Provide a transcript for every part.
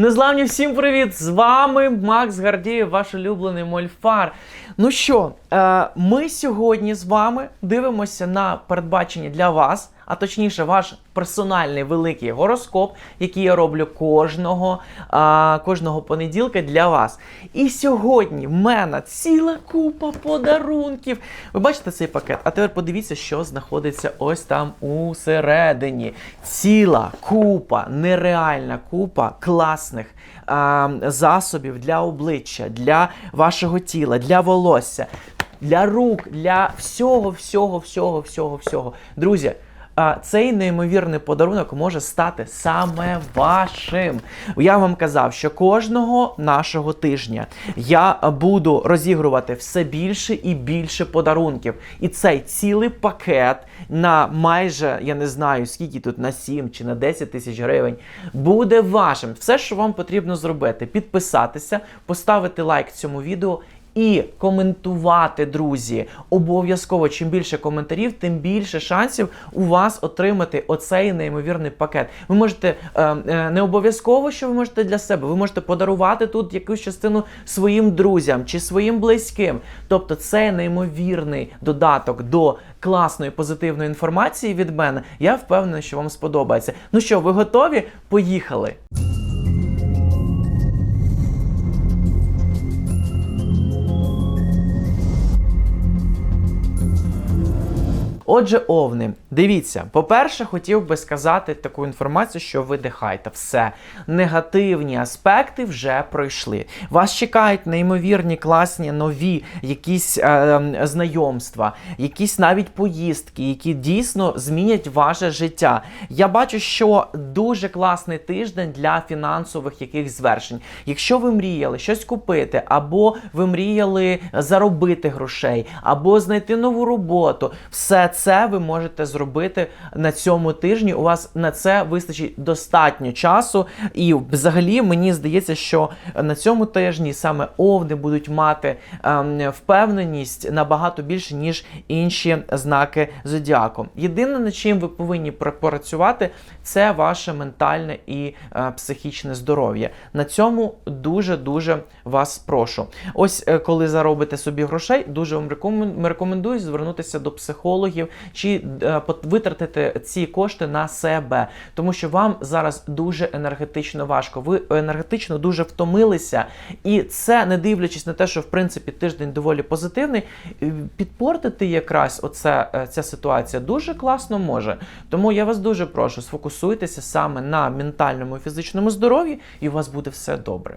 Незламні всім привіт! З вами Макс Гардієв, ваш улюблений мольфар. Ну що, е, ми сьогодні з вами дивимося на передбачення для вас, а точніше, ваш персональний великий гороскоп, який я роблю кожного, е, кожного понеділка для вас. І сьогодні в мене ціла купа подарунків. Ви бачите цей пакет? А тепер подивіться, що знаходиться ось там усередині. Ціла купа, нереальна купа класних а, засобів для обличчя, для вашого тіла, для волосся, для рук, для всього, всього, всього, всього, всього. Друзі. Цей неймовірний подарунок може стати саме вашим. Я вам казав, що кожного нашого тижня я буду розігрувати все більше і більше подарунків. І цей цілий пакет на майже, я не знаю, скільки тут на 7 чи на 10 тисяч гривень, буде вашим. Все, що вам потрібно зробити, підписатися, поставити лайк цьому відео. І коментувати, друзі. Обов'язково, чим більше коментарів, тим більше шансів у вас отримати оцей неймовірний пакет. Ви можете е, е, не обов'язково, що ви можете для себе. Ви можете подарувати тут якусь частину своїм друзям чи своїм близьким. Тобто, це неймовірний додаток до класної позитивної інформації від мене. Я впевнений, що вам сподобається. Ну що, ви готові? Поїхали! Отже, овни, дивіться, по-перше, хотів би сказати таку інформацію, що видихайте. Все, негативні аспекти вже пройшли. Вас чекають неймовірні, класні, нові якісь е, е, знайомства, якісь навіть поїздки, які дійсно змінять ваше життя. Я бачу, що дуже класний тиждень для фінансових яких звершень. Якщо ви мріяли щось купити, або ви мріяли заробити грошей, або знайти нову роботу, все це ви можете зробити на цьому тижні. У вас на це вистачить достатньо часу. І взагалі мені здається, що на цьому тижні саме овни будуть мати ем, впевненість набагато більше, ніж інші знаки зодіаку. Єдине, над чим ви повинні працювати, це ваше ментальне і е, психічне здоров'я. На цьому дуже дуже вас прошу. Ось е, коли заробите собі грошей, дуже вам рекомен- рекомендую звернутися до психологів чи е, витратити ці кошти на себе, тому що вам зараз дуже енергетично важко. Ви енергетично дуже втомилися, і це не дивлячись на те, що в принципі тиждень доволі позитивний. Підпортити якраз оце, е, ця ситуація дуже класно може. Тому я вас дуже прошу, сфокусуйтеся саме на ментальному і фізичному здоров'ї, і у вас буде все добре.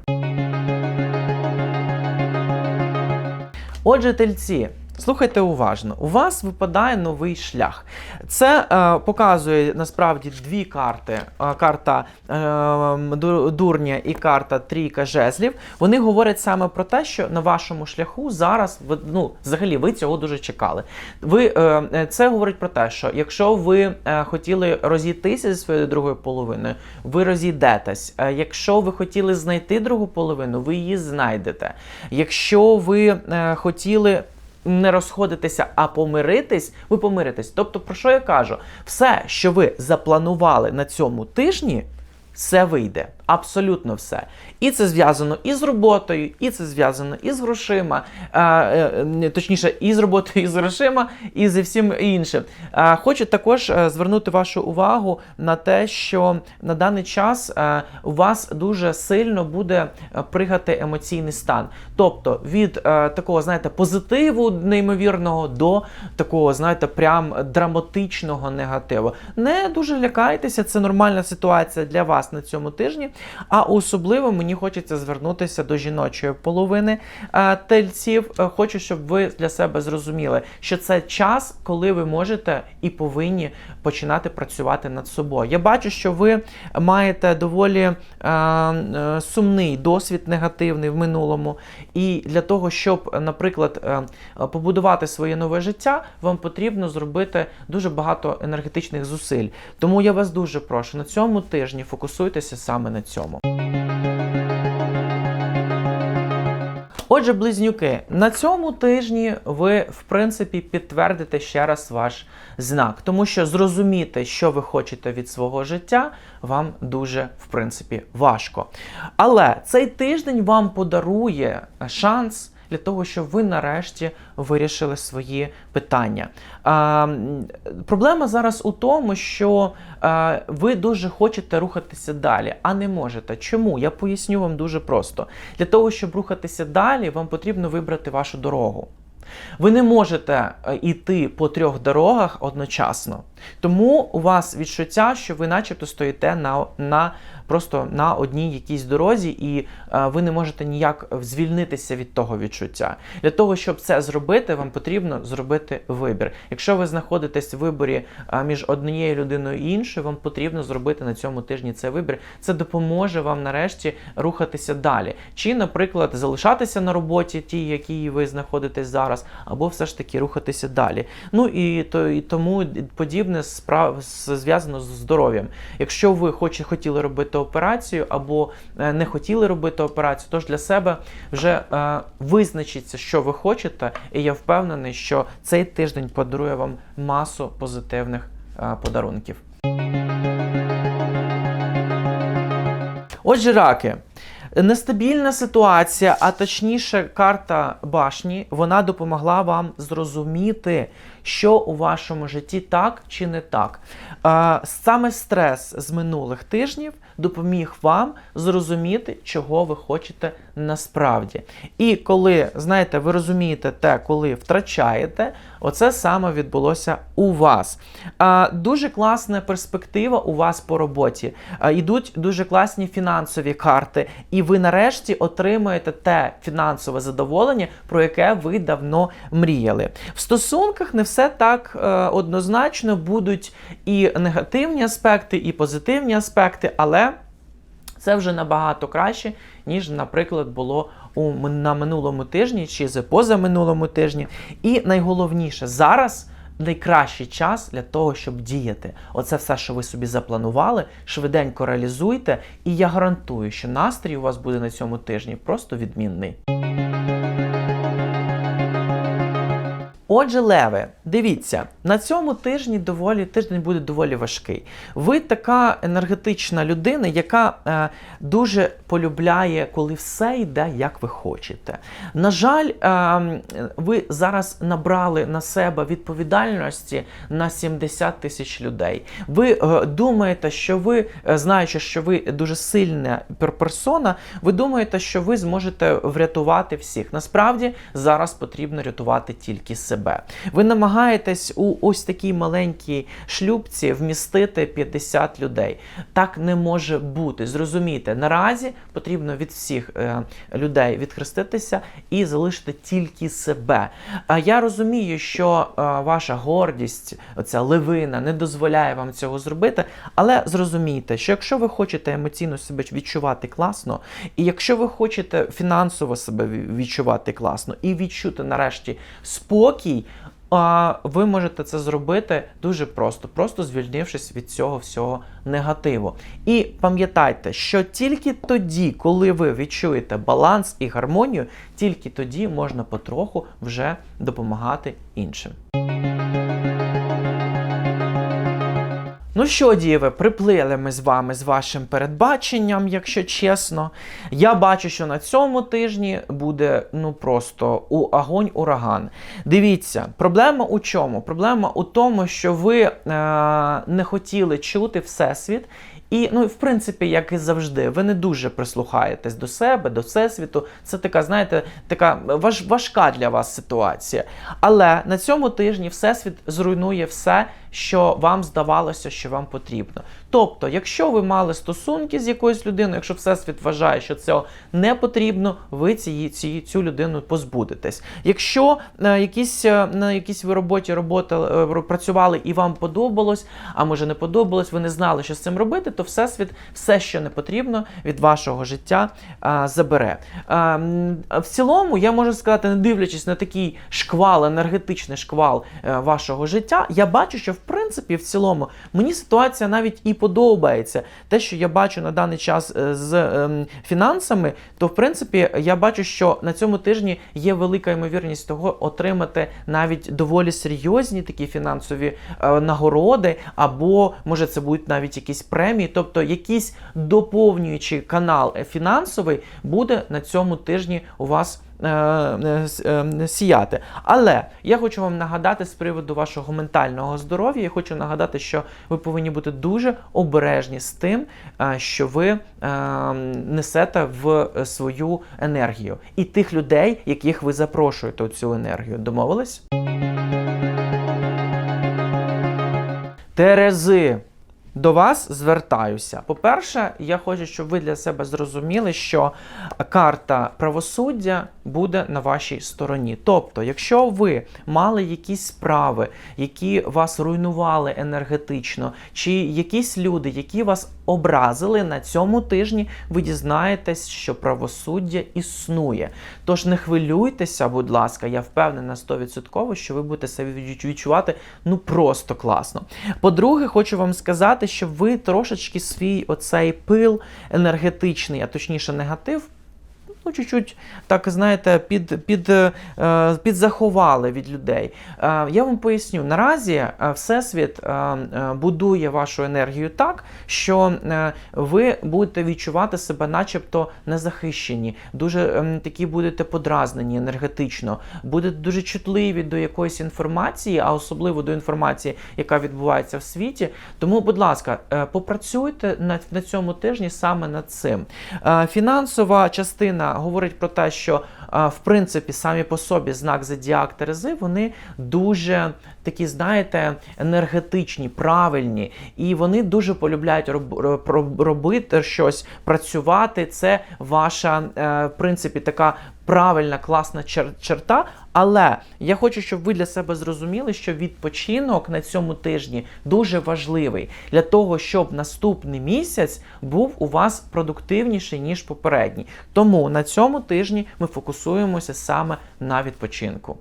Отже, тельці. Слухайте уважно, у вас випадає новий шлях. Це е, показує насправді дві карти: Е, карта е, дурня і карта трійка жезлів. Вони говорять саме про те, що на вашому шляху зараз ну, взагалі ви цього дуже чекали. Ви, е, е, це говорить про те, що якщо ви е, хотіли розійтися зі своєю другою половиною, ви розійдетесь. Е, якщо ви хотіли знайти другу половину, ви її знайдете. Якщо ви е, хотіли не розходитися, а помиритись, ви помиритесь. Тобто, про що я кажу? Все, що ви запланували на цьому тижні, все вийде. Абсолютно все. І це зв'язано і з роботою, і це зв'язано і з грошима, е, е, точніше, і з роботою, і з грошима, і зі всім іншим. Хочу також е, звернути вашу увагу на те, що на даний час у вас дуже сильно буде пригати емоційний стан. Тобто від такого, знаєте, позитиву неймовірного до такого, знаєте, прям драматичного негативу. Не дуже лякайтеся, це нормальна ситуація для вас на цьому тижні. А особливо мені хочеться звернутися до жіночої половини е, тельців. Е, Хочу, щоб ви для себе зрозуміли, що це час, коли ви можете і повинні починати працювати над собою. Я бачу, що ви маєте доволі е, сумний досвід негативний в минулому. І для того, щоб, наприклад, побудувати своє нове життя, вам потрібно зробити дуже багато енергетичних зусиль. Тому я вас дуже прошу на цьому тижні фокусуйтеся саме на цьому. Отже, близнюки, на цьому тижні ви, в принципі, підтвердите ще раз ваш знак, тому що зрозуміти, що ви хочете від свого життя, вам дуже, в принципі, важко. Але цей тиждень вам подарує шанс. Для того, щоб ви нарешті вирішили свої питання. А, проблема зараз у тому, що а, ви дуже хочете рухатися далі, а не можете. Чому? Я поясню вам дуже просто. Для того, щоб рухатися далі, вам потрібно вибрати вашу дорогу. Ви не можете е, йти по трьох дорогах одночасно. Тому у вас відчуття, що ви начебто стоїте на, на просто на одній якійсь дорозі, і е, ви не можете ніяк звільнитися від того відчуття. Для того, щоб це зробити, вам потрібно зробити вибір. Якщо ви знаходитесь в виборі е, між однією людиною і іншою, вам потрібно зробити на цьому тижні цей вибір. Це допоможе вам нарешті рухатися далі. Чи, наприклад, залишатися на роботі, тій, якій ви знаходитесь зараз, або все ж таки рухатися далі. Ну і то і тому подібне зв'язано з здоров'ям. Якщо ви хоч хотіли робити операцію або е, не хотіли робити операцію, тож для себе вже е, визначіться, що ви хочете, і я впевнений, що цей тиждень подарує вам масу позитивних е, подарунків. Отже, раки. Нестабільна ситуація, а точніше, карта башні, вона допомогла вам зрозуміти, що у вашому житті так чи не так. Саме стрес з минулих тижнів допоміг вам зрозуміти, чого ви хочете насправді. І коли, знаєте, ви розумієте те, коли втрачаєте, оце саме відбулося у вас. Дуже класна перспектива у вас по роботі. Йдуть дуже класні фінансові карти, і ви нарешті отримаєте те фінансове задоволення, про яке ви давно мріяли. В стосунках не все так е, однозначно будуть і негативні аспекти, і позитивні аспекти, але це вже набагато краще, ніж, наприклад, було у на минулому тижні чи за позаминулому тижні. І найголовніше зараз. Найкращий час для того, щоб діяти. Оце все, що ви собі запланували, швиденько реалізуйте, і я гарантую, що настрій у вас буде на цьому тижні просто відмінний. Отже, леви, дивіться, на цьому тижні доволі тиждень буде доволі важкий. Ви така енергетична людина, яка е, дуже полюбляє, коли все йде, як ви хочете. На жаль, е, ви зараз набрали на себе відповідальності на 70 тисяч людей. Ви е, думаєте, що ви, е, знаючи, що ви дуже сильна персона, ви думаєте, що ви зможете врятувати всіх. Насправді зараз потрібно рятувати тільки себе. Ви намагаєтесь у ось такій маленькій шлюбці вмістити 50 людей. Так не може бути. Зрозумійте, наразі потрібно від всіх е, людей відхреститися і залишити тільки себе. А я розумію, що е, ваша гордість, оця левина, не дозволяє вам цього зробити, але зрозумійте, що якщо ви хочете емоційно себе відчувати класно, і якщо ви хочете фінансово себе відчувати класно і відчути нарешті спокій. А ви можете це зробити дуже просто, просто звільнившись від цього всього негативу. І пам'ятайте, що тільки тоді, коли ви відчуєте баланс і гармонію, тільки тоді можна потроху вже допомагати іншим. Ну що, діви, приплили ми з вами з вашим передбаченням, якщо чесно. Я бачу, що на цьому тижні буде ну просто у агонь ураган. Дивіться, проблема у чому? Проблема у тому, що ви е- не хотіли чути Всесвіт. І, ну, в принципі, як і завжди, ви не дуже прислухаєтесь до себе, до всесвіту. Це така, знаєте, така важ, важка для вас ситуація. Але на цьому тижні Всесвіт зруйнує все, що вам здавалося, що вам потрібно. Тобто, якщо ви мали стосунки з якоюсь людиною, якщо Всесвіт вважає, що цього не потрібно, ви ці, ці, цю людину позбудетесь. Якщо е, якісь, е, на якійсь ви роботі робота, е, працювали і вам подобалось, а може не подобалось, ви не знали, що з цим робити, то Всесвіт все, що не потрібно від вашого життя, е, забере. Е, в цілому, я можу сказати, не дивлячись на такий шквал, енергетичний шквал е, вашого життя, я бачу, що в принципі, в цілому, мені ситуація навіть і подобається. Те, що я бачу на даний час е, з ем, фінансами, то в принципі я бачу, що на цьому тижні є велика ймовірність того отримати навіть доволі серйозні такі фінансові е, нагороди, або може це будуть навіть якісь премії, тобто якийсь доповнюючий канал е, фінансовий буде на цьому тижні у вас. Е, е, е, Сіяти. Але я хочу вам нагадати з приводу вашого ментального здоров'я. Я хочу нагадати, що ви повинні бути дуже обережні з тим, що ви несете в свою енергію, і тих людей, яких ви запрошуєте у цю енергію. Домовились? Терези. До вас звертаюся. По-перше, я хочу, щоб ви для себе зрозуміли, що карта правосуддя буде на вашій стороні. Тобто, якщо ви мали якісь справи, які вас руйнували енергетично, чи якісь люди, які вас образили на цьому тижні, ви дізнаєтесь, що правосуддя існує. Тож не хвилюйтеся, будь ласка, я впевнена 100%, що ви будете себе відчувати ну просто класно. По-друге, хочу вам сказати, що ви трошечки свій оцей пил енергетичний, а точніше негатив. Ну, чуть-чуть, так знаєте, під, під, е, підзаховали від людей. Е, я вам поясню, наразі е, Всесвіт будує вашу енергію так, що ви будете відчувати себе начебто незахищені, дуже ем, такі будете подразнені енергетично, будете дуже чутливі до якоїсь інформації, а особливо до інформації, яка відбувається в світі. Тому, будь ласка, попрацюйте на, на цьому тижні саме над цим. Фінансова частина говорить про те, що в принципі самі по собі знак Зодіак Терези, вони дуже такі, знаєте, енергетичні, правильні, і вони дуже полюбляють роб, роб- робити щось, працювати. Це ваша, е, в принципі, така правильна, класна чер- черта. Але я хочу, щоб ви для себе зрозуміли, що відпочинок на цьому тижні дуже важливий для того, щоб наступний місяць був у вас продуктивніший ніж попередній. Тому на цьому тижні ми фокусуємося саме на відпочинку.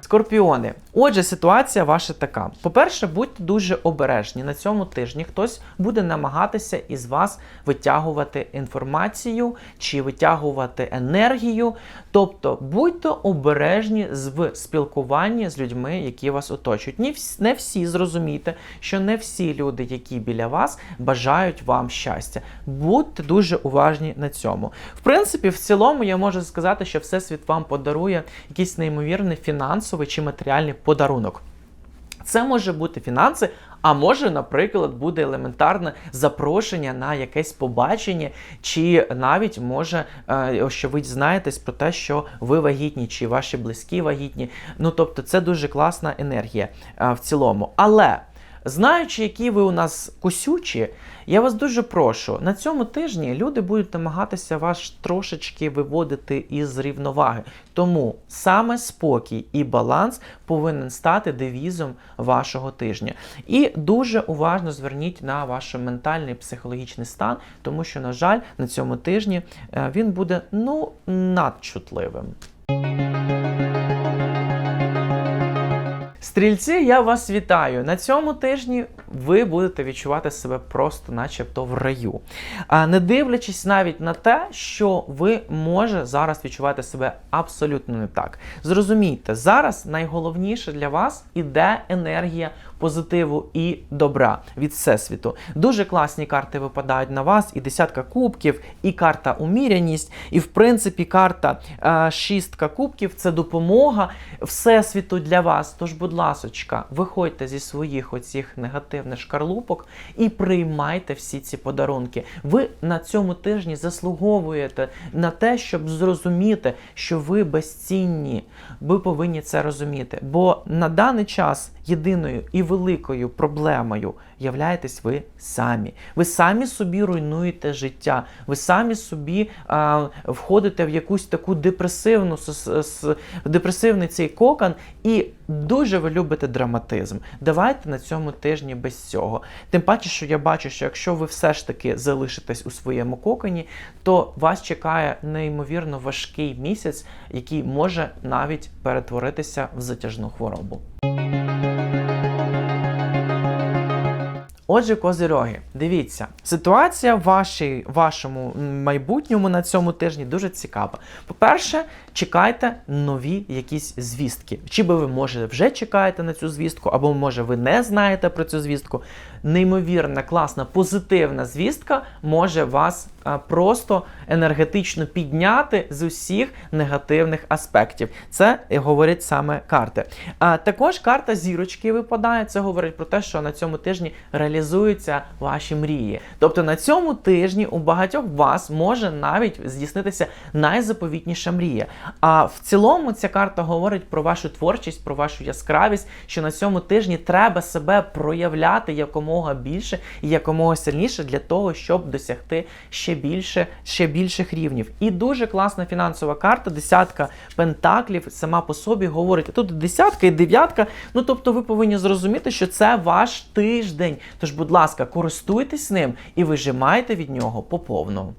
Скорпіони. Отже, ситуація ваша така. По-перше, будьте дуже обережні. На цьому тижні хтось буде намагатися із вас витягувати інформацію чи витягувати енергію. Тобто будьте обережні в спілкуванні з людьми, які вас оточують. Не всі зрозумійте, що не всі люди, які біля вас, бажають вам щастя. Будьте дуже уважні на цьому. В принципі, в цілому я можу сказати, що Всесвіт вам подарує якийсь неймовірний фінансовий чи матеріальний подарунок. Це може бути фінанси, а може, наприклад, буде елементарне запрошення на якесь побачення, чи навіть може, е, що ви дізнаєтесь про те, що ви вагітні, чи ваші близькі вагітні. Ну тобто, це дуже класна енергія е, в цілому. Але знаючи, які ви у нас кусючі, я вас дуже прошу, на цьому тижні люди будуть намагатися вас трошечки виводити із рівноваги. Тому саме спокій і баланс повинен стати девізом вашого тижня. І дуже уважно зверніть на ваш ментальний психологічний стан, тому що, на жаль, на цьому тижні е, він буде ну надчутливим. Стрільці, я вас вітаю. На цьому тижні ви будете відчувати себе просто, начебто, в раю. А не дивлячись навіть на те, що ви може зараз відчувати себе абсолютно не так. Зрозумійте, зараз найголовніше для вас іде енергія позитиву і добра від всесвіту. Дуже класні карти випадають на вас, і десятка кубків, і карта уміряність, і в принципі карта е, шістка кубків це допомога всесвіту для вас. Тож, будь ласочка, виходьте зі своїх оцих негативних шкарлупок і приймайте всі ці подарунки. Ви на цьому тижні заслуговуєте на те, щоб зрозуміти, що ви безцінні. Ви повинні це розуміти. Бо на даний час єдиною і великою проблемою являєтесь ви самі. Ви самі собі руйнуєте життя, ви самі собі а, входите в якусь таку депресивну с- с- депресивний цей кокон, і дуже ви любите драматизм. Давайте на цьому тижні без цього. Тим паче, що я бачу, що якщо ви все ж таки залишитесь у своєму коконі, то вас чекає неймовірно важкий місяць, який може навіть перетворитися в затяжну хворобу. Отже, козироги, дивіться, ситуація в вашій, вашому майбутньому на цьому тижні дуже цікава. По-перше, чекайте нові якісь звістки. Чи би ви, може, вже чекаєте на цю звістку, або може ви не знаєте про цю звістку. Неймовірна, класна, позитивна звістка може вас просто енергетично підняти з усіх негативних аспектів. Це говорять саме карти. Також карта зірочки випадає. Це говорить про те, що на цьому тижні реалізуються ваші мрії. Тобто на цьому тижні у багатьох вас може навіть здійснитися найзаповітніша мрія. А в цілому ця карта говорить про вашу творчість, про вашу яскравість, що на цьому тижні треба себе проявляти якомога більше і якомога сильніше для того, щоб досягти ще більше, ще більших рівнів. І дуже класна фінансова карта, десятка пентаклів сама по собі говорить. Тут десятка і дев'ятка. Ну тобто, ви повинні зрозуміти, що це ваш тиждень. Тож, будь ласка, користуйтесь ним і вижимайте від нього по повному.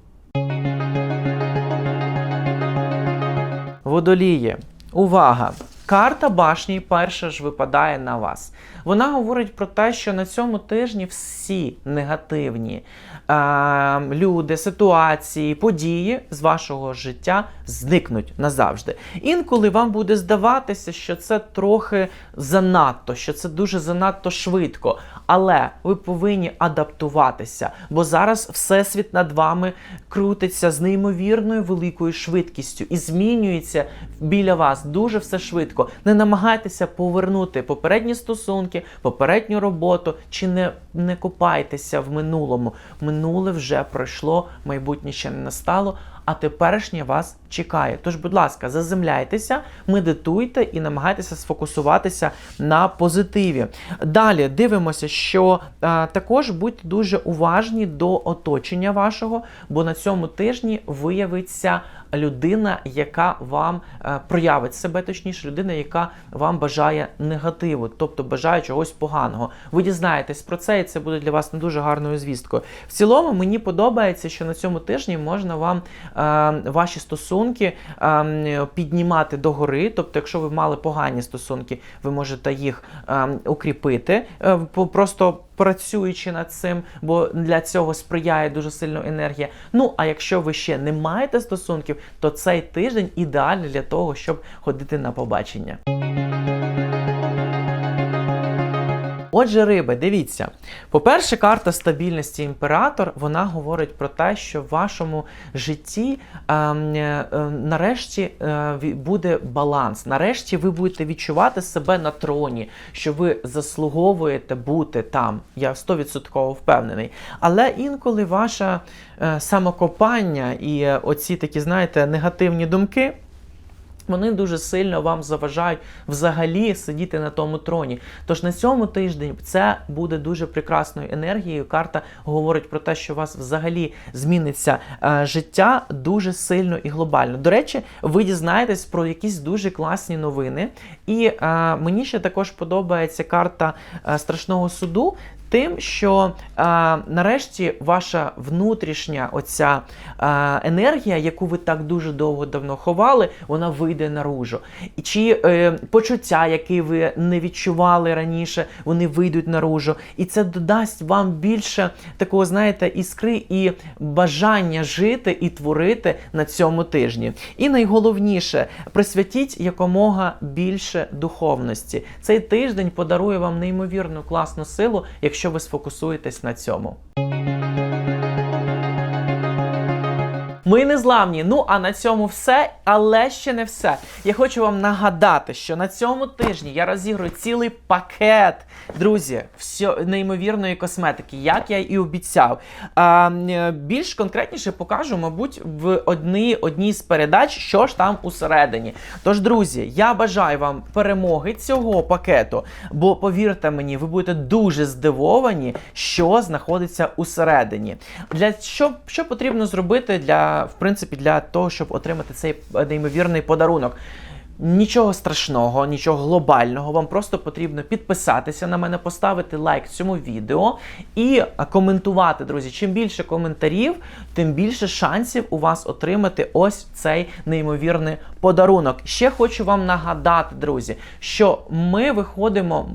Водоліє. Увага! Карта башні перша ж випадає на вас. Вона говорить про те, що на цьому тижні всі негативні е, люди, ситуації, події з вашого життя зникнуть назавжди. Інколи вам буде здаватися, що це трохи занадто, що це дуже занадто швидко. Але ви повинні адаптуватися, бо зараз всесвіт над вами крутиться з неймовірною великою швидкістю і змінюється біля вас дуже все швидко. Не намагайтеся повернути попередні стосунки, попередню роботу, чи не, не копайтеся в минулому. Минуле вже пройшло, майбутнє ще не настало. А теперішнє вас чекає. Тож, будь ласка, заземляйтеся, медитуйте і намагайтеся сфокусуватися на позитиві. Далі дивимося, що е, також будьте дуже уважні до оточення вашого, бо на цьому тижні виявиться людина, яка вам е, проявить себе, точніше, людина, яка вам бажає негативу, тобто бажає чогось поганого. Ви дізнаєтесь про це, і це буде для вас не дуже гарною звісткою. В цілому мені подобається, що на цьому тижні можна вам е, ваші стосунки е, піднімати догори. Тобто, якщо ви мали погані стосунки, ви можете їх е, укріпити, е, просто працюючи над цим, бо для цього сприяє дуже сильно енергія. Ну а якщо ви ще не маєте стосунків, то цей тиждень ідеальний для того, щоб ходити на побачення. Отже, риби, дивіться. По-перше, карта стабільності імператор вона говорить про те, що в вашому житті ем, е, е, нарешті е, буде баланс. Нарешті ви будете відчувати себе на троні, що ви заслуговуєте бути там. Я 100% впевнений. Але інколи ваше е, самокопання і е, оці такі, знаєте, негативні думки. Вони дуже сильно вам заважають взагалі сидіти на тому троні. Тож на цьому тиждень це буде дуже прекрасною енергією. Карта говорить про те, що у вас взагалі зміниться е, життя дуже сильно і глобально. До речі, ви дізнаєтесь про якісь дуже класні новини. І е, мені ще також подобається карта е, страшного суду. Тим, що е, нарешті ваша внутрішня оця е, енергія, яку ви так дуже довго давно ховали, вона вийде наружу. Чи е, почуття, які ви не відчували раніше, вони вийдуть наружу. І це додасть вам більше такого, знаєте, іскри і бажання жити і творити на цьому тижні. І найголовніше, присвятіть якомога більше духовності. Цей тиждень подарує вам неймовірну класну силу, якщо ви сфокусуєтесь на цьому. Ми незламні. Ну а на цьому все, але ще не все. Я хочу вам нагадати, що на цьому тижні я розіграю цілий пакет, друзі, всьо, неймовірної косметики, як я і обіцяв. А, більш конкретніше покажу, мабуть, в одній, одній з передач, що ж там усередині. Тож, друзі, я бажаю вам перемоги цього пакету, бо повірте мені, ви будете дуже здивовані, що знаходиться усередині. Для що, що потрібно зробити для, в принципі, для того, щоб отримати цей неймовірний подарунок? Нічого страшного, нічого глобального. Вам просто потрібно підписатися на мене, поставити лайк цьому відео і коментувати, друзі. Чим більше коментарів, тим більше шансів у вас отримати ось цей неймовірний подарунок. Ще хочу вам нагадати, друзі, що ми виходимо,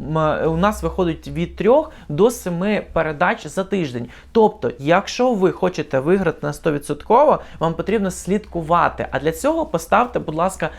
у нас виходить від 3 до 7 передач за тиждень. Тобто, якщо ви хочете виграти на 100%, вам потрібно слідкувати. А для цього поставте, будь ласка,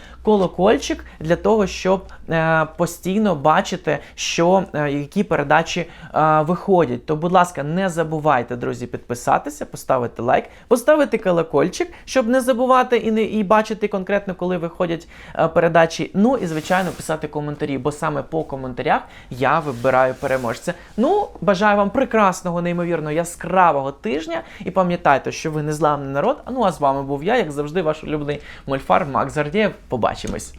колокольчик для того, щоб е, постійно бачити, що е, які передачі е, виходять. То, будь ласка, не забувайте, друзі, підписатися, поставити лайк, поставити колокольчик, щоб не забувати і не і бачити конкретно, коли виходять передачі. Ну і звичайно писати коментарі, бо саме по коментарях я вибираю переможця. Ну, бажаю вам прекрасного, неймовірно яскравого тижня. І пам'ятайте, що ви незламний народ. А ну а з вами був я, як завжди, ваш улюблений мольфар Макс Гардієв. Побачимось.